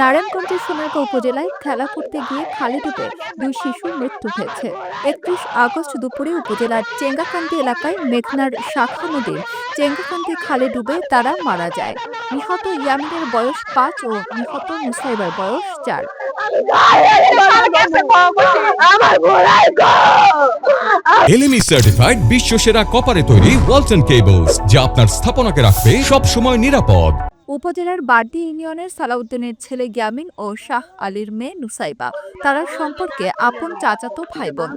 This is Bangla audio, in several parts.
নারায়ণগঞ্জের সোনারগাঁও উপজেলায় খেলা করতে গিয়ে খালে ডুবে দুই শিশুর মৃত্যু হয়েছে। একত্রিশ আগস্ট দুপুরে উপজেলার চেঙ্গাকান্দি এলাকায় মেঘনার শাখা নদীর চেঙ্গাকান্দি খালে ডুবে তারা মারা যায়। নিহত ইয়ামিনের বয়স পাঁচ ও নিহত মুসাইবার বয়স চার। এলএমই সার্টিফাইড বিশ্ব সেরা কপারে তৈরি ওয়ালটন কেবলস যা আপনার স্থাপনাকে রাখবে সব সময় নিরাপদ। উপজেলার বার্দি ইউনিয়নের সালাউদ্দিনের ছেলে গ্যামিন ও শাহ আলীর মেয়ে নুসাইবা। তারা সম্পর্কে আপন চাচাতো ভাই বোন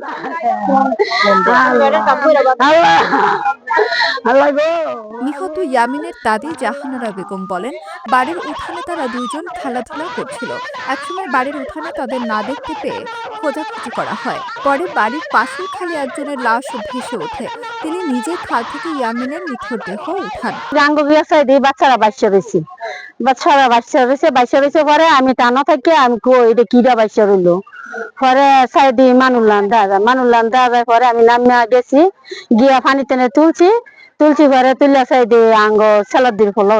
নিহত ইয়ামিনের দাদি জাহানারা বেগম বলেন বাড়ির উঠানে তারা দুইজন খেলাধুলা করছিল। একসময় বাড়ির উঠানে তাদের না দেখতে পেয়ে খোঁজাখুঁজি করা হয়। পরে বাড়ির পাশের খালি একজনের লাশ ভেসে ওঠে। তিনি নিজে খাল থেকে ইয়ামিনের নিথর দেহ উঠান। বাচ্চারা বাচ্চা রয়েছে। বাচ্চারা বাচ্চা রয়েছে বাচ্চা রয়েছে পরে আমি টানা থাকি আমি কো এটা কিরা বাচ্চা রইল? পরে সাইডে মানুল্লান দাদা মানুল্লান দাদা পরে আমি নামিয়া গেছি, গিয়া পানি টেনে তুলছি। তুলছি পরে তুললা সাইডে আঙ্গ সেলার দিন ফলো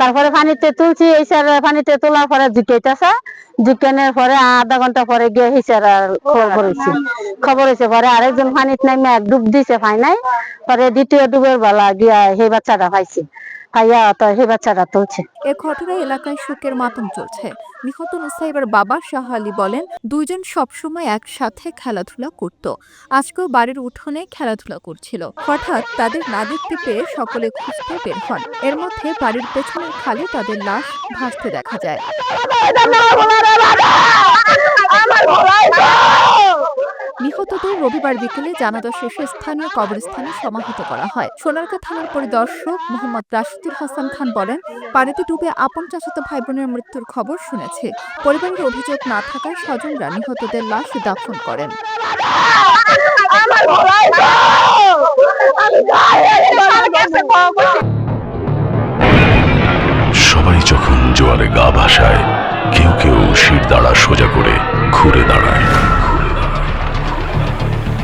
তারপরে পানিতে তুলছি, এই স্যার পানিতে তোলার পরে জিকাইতেছে। জিকানোর পরে আধা ঘণ্টা পরে গিয়ে আর খবর হয়েছে খবর হয়েছে পরে আরেকজন পানিতে নামে ডুব দিছে পাই নাই। পরে দ্বিতীয় ডুবের বেলা গিয়া সেই বাচ্চাটা পাইছে। পাইয়া তো সেই বাচ্চাটা তুলছে এ ঘটনায় এলাকায় শোকের মাতম চলছে। নিহত নুসাইবার বাবা শাহ আলী বলেন দুইজন সবসময় একসাথে খেলাধুলা করত। আজকেও বাড়ির উঠোনে খেলাধুলা করছিল। হঠাৎ তাদের না দেখতে পেয়ে সকলে খুঁজতে বের হন। এর মধ্যে বাড়ির পেছনের খালে তাদের লাশ ভাসতে দেখা যায়। রবিবার বিকেলে জানাজা শেষে স্থানীয় কবরস্থানে সমাহিত করা হয়। সোনারগাঁ থানার পরিদর্শক মোহাম্মদ রাশিদুল হাসান খান বলেন, পানিতে ডুবে আপন চাচাতো ভাই বোনের মৃত্যুর খবর শুনেছে। পরিবারের অভিযোগ না থাকায় স্বজনরা নিহতদের লাশ দাফন করেন। সবাই যখন জোয়ারে গা ভাসায়, কেউ কেউ শির দাঁড়া সোজা করে ঘুরে দাঁড়ায়।